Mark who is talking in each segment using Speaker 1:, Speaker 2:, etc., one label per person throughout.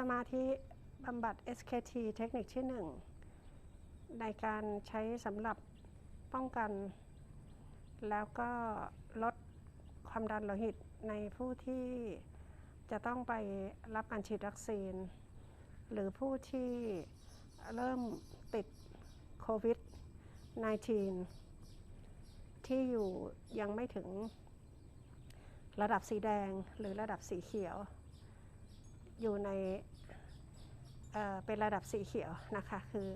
Speaker 1: สมาธิบำบัด SKT เทคนิคที่ 1 ในการใช้สำหรับป้องกัน แล้วก็ลดความดันโลหิตในผู้ที่จะต้องไปรับการฉีดวัคซีน หรือผู้ที่เริ่มติดโควิด -19 ที่อยู่ยังไม่ถึงระดับสีแดงหรือระดับสีเขียว อยู่ในเเป็นระดับสีเขียวนะคะ คือ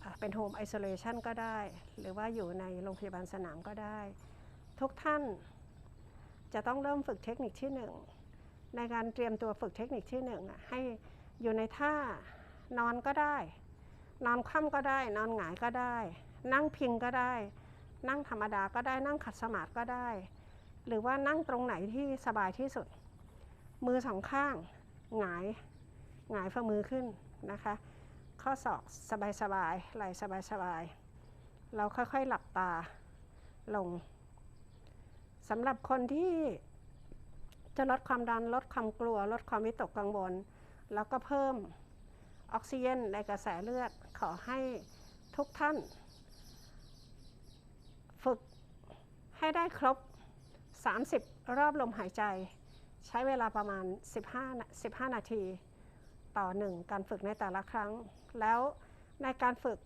Speaker 1: เอเป็นโฮมไอโซเลชันก็ได้ หรือว่าอยู่ในโรงพยาบาลสนามก็ได้ ทุกท่านจะต้องเริ่มฝึกเทคนิคที่ 1 ในการเตรียมตัวฝึกเทคนิคที่1อะให้อยู่ในท่านอนก็ได้ นอนคว่ำก็ได้ นอนหงายก็ได้ นั่งพิงก็ได้ นั่งธรรมดาก็ได้นั่งขัดสมาธิก็ได้ หรือว่านั่งตรงไหนที่สบายที่สุด มือสองข้าง หงายหงายฝ่ามือขึ้นนะคะ ข้อศอกสบายๆไหล่สบายๆ เราค่อยๆหลับตาลงสำหรับคนที่จะลดความดันลดความกลัว ลดความวิตกกังวลแล้วก็เพิ่มออกซิเจนในกระแสเลือดขอให้ทุกท่าน ฝึกให้ได้ครบ 30 รอบลมหายใจ ใช้เวลาประมาณ 15นา15 นาทีต่อหนึ่งการฝึกในแต่ละครั้ง แล้วในการฝึก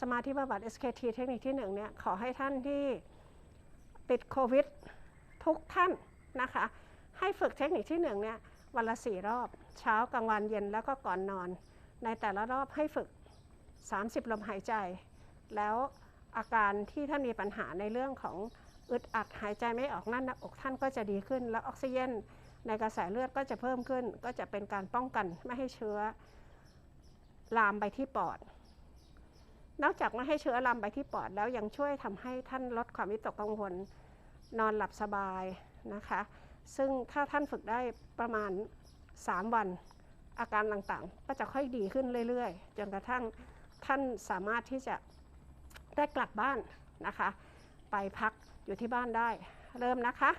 Speaker 1: สมาธิบำบัด SKT เทคนิคที่1เนี่ยขอให้ท่านที่ติดโควิดทุกท่านนะคะ ให้ฝึกเทคนิคที่1เนี่ยวันละ 4 รอบ เช้ากลางวันเย็นแล้วก็ก่อนนอน ในแต่ละรอบให้ฝึก 30 ลมหายใจ แล้วอาการที่ท่านมีปัญหาในเรื่องของอึดอัดหายใจไม่ออกนั่นหน้าอกท่านก็จะดีขึ้น แล้วออกซิเจน ในกระแสเลือดก็จะเพิ่มขึ้น ก็จะเป็นการป้องกันไม่ให้เชื้อลามไปที่ปอด นอกจากไม่ให้เชื้อลามไปที่ปอดแล้วยังช่วยทำให้ท่านลดความวิตกกังวลนอนหลับสบายนะคะ ซึ่งถ้าท่านฝึกได้ประมาณ 3 วัน อาการต่างๆ ก็จะค่อยดีขึ้นเรื่อยๆ จนกระทั่งท่านสามารถที่จะได้กลับบ้านนะคะ ไปพักอยู่ที่บ้านได้ เริ่มนะคะ